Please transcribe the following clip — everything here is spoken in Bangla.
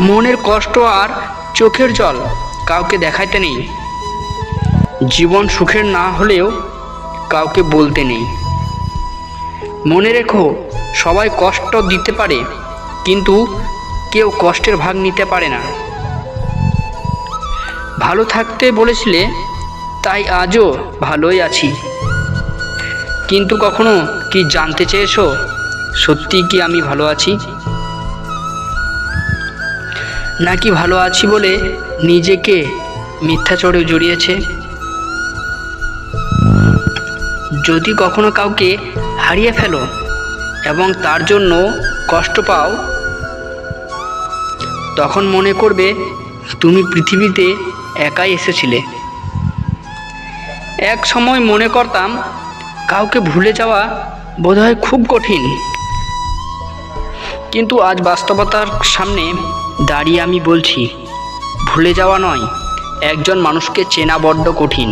মনের কষ্ট আর চোখের জল কাউকে দেখাইতে নেই। জীবন সুখের না হলেও কাউকে বলতে নেই। মনে রেখো, সবাই কষ্ট দিতে পারে, কিন্তু কেউ কষ্টের ভাগ নিতে পারে না। ভালো থাকতে বলেছিলে, তাই আজও ভালোই আছি। কিন্তু কখনো কি জানতে চেয়েছো সত্যি কি আমি ভালো আছি? নাকি ভালো আছি বলে নিজেকে মিথ্যা চড়ে জড়িয়েছে? যদি কখনো কাউকে হারিয়ে ফেলো এবং তার জন্য কষ্ট পাও, তখন মনে করবে তুমি পৃথিবীতে একাই এসেছিলে। এক সময় মনে করতাম কাউকে ভুলে যাওয়া বোধহয় খুব কঠিন। কিন্তু আজ বাস্তবতার সামনে দাঁড়িয়ে আমি বলছি, ভুলে যাওয়া নয়, একজন মানুষকে চেনা বড্ড কঠিন।